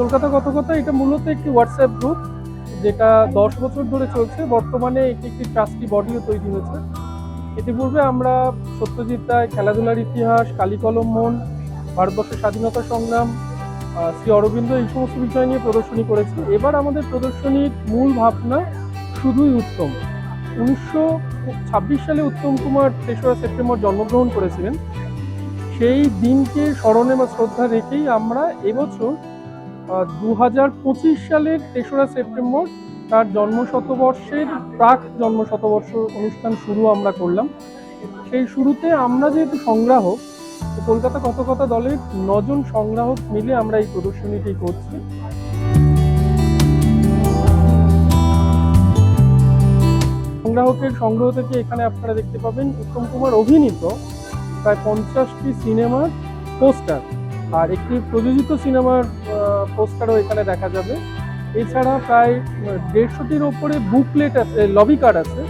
কলকাতা কথকতা এটা মূলত একটি হোয়াটসঅ্যাপ গ্রুপ যেটা দশ বছর ধরে চলছে। বর্তমানে এটি একটি ট্রাস্টি বডিও তৈরি হয়েছে। ইতিপূর্বে আমরা সত্যজিৎ রায়, খেলাধুলার ইতিহাস, কালিকলম মন ভারতবর্ষের স্বাধীনতা সংগ্রাম শ্রী অরবিন্দ এই সমস্ত বিষয় নিয়ে প্রদর্শনী করেছি। এবার আমাদের প্রদর্শনীর মূল ভাবনা শুধুই উত্তম। উনিশশো ছাব্বিশ সালে উত্তম কুমার তেসরা সেপ্টেম্বর জন্মগ্রহণ করেছিলেন। সেই দিনকে স্মরণে বা শ্রদ্ধা রেখেই আমরা এবছর দু হাজার পঁচিশ সালের তেসরা সেপ্টেম্বর তার জন্ম শতবর্ষের প্রাক জন্ম শতবর্ষ অনুষ্ঠান শুরু আমরা করলাম। সেই শুরুতে আমরা যেহেতু সংগ্রাহক কলকাতা কথকতা দলের নজন সংগ্রাহক মিলে আমরা এই প্রদর্শনীটি করছি। সংগ্রাহকের সংগ্রহ থেকে এখানে আপনারা দেখতে পাবেন উত্তম কুমার অভিনীত প্রায় পঞ্চাশটি সিনেমার পোস্টার। আর একটি প্রযোজিত সিনেমার পোস্টারও এখানে দেখা যাবে। এছাড়া প্রায় দেড়শোটির ওপরে বুকলেট আছে লবি কার্ড আছে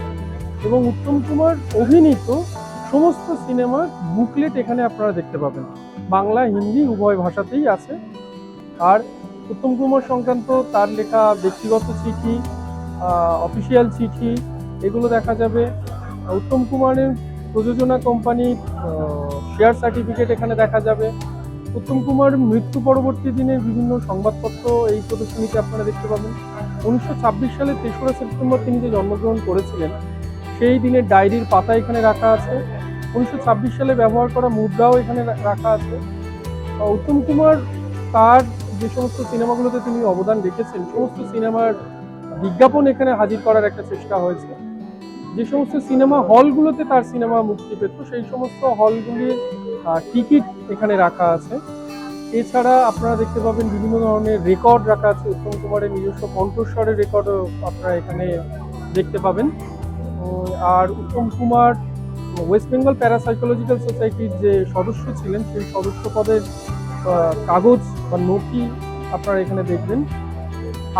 এবং উত্তম কুমার অভিনীত সমস্ত সিনেমার বুকলেট এখানে আপনারা দেখতে পাবেন। বাংলা, হিন্দি, উভয় ভাষাতেই আছে। আর উত্তম কুমার সংক্রান্ত তার লেখা ব্যক্তিগত চিঠি অফিসিয়াল চিঠি, এগুলো দেখা যাবে। উত্তম কুমারের প্রযোজনা কোম্পানির শেয়ার সার্টিফিকেট এখানে দেখা যাবে। উত্তম কুমার মৃত্যু পরবর্তী দিনের বিভিন্ন সংবাদপত্র এই প্রদর্শনীতে আপনারা দেখতে পাবেন। উনিশশো ছাব্বিশ সালে তেসরা সেপ্টেম্বর তিনি যে জন্মগ্রহণ করেছিলেন, সেই দিনের ডায়েরির পাতা এখানে রাখা আছে। উনিশশো ছাব্বিশ সালে ব্যবহার করা মুদ্রাও এখানে রাখা আছে। উত্তম কুমার তার যে সমস্ত সিনেমাগুলোতে তিনি অবদান রেখেছেন, সমস্ত সিনেমার বিজ্ঞাপন এখানে হাজির করার একটা চেষ্টা হয়েছে। যে সমস্ত সিনেমা হলগুলোতে তার সিনেমা মুক্তি পেত, সেই সমস্ত হলগুলির টিকিট এখানে রাখা আছে। এছাড়া আপনারা দেখতে পাবেন বিভিন্ন ধরনের রেকর্ড রাখা আছে। উত্তম কুমারের নিজস্ব কণ্ঠস্বরের রেকর্ডও আপনারা এখানে দেখতে পাবেন। আর Uttam Kumar West Bengal parapsychological সোসাইটির যে সদস্য ছিলেন, সেই সদস্য পদের কাগজ বা নথি আপনারা এখানে দেখবেন।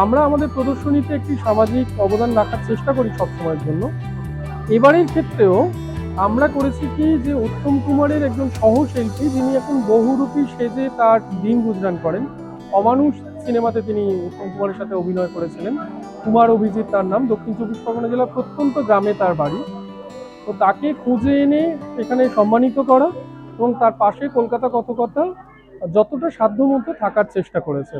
আমরা আমাদের প্রদর্শনীতে একটি সামাজিক অবদান রাখার চেষ্টা করি সবসময়ের জন্য। এবারের ক্ষেত্রেও আমরা করেছি কি যে উত্তম কুমারের একজন সহশিল্পী, যিনি এখন বহুরূপী সেজে তার দিন গুজরান করেন। অমানুষ সিনেমাতে তিনি উত্তম কুমারের সাথে অভিনয় করেছিলেন। কুমার অভিজিৎ তার নাম। দক্ষিণ চব্বিশ পরগনা জেলার প্রত্যন্ত গ্রামে তার বাড়ি। তো তাকে খুঁজে এনে এখানে সম্মানিত করা এবং তার পাশে কলকাতা কথকতা যতটা সাধ্যমতো থাকার চেষ্টা করেছে।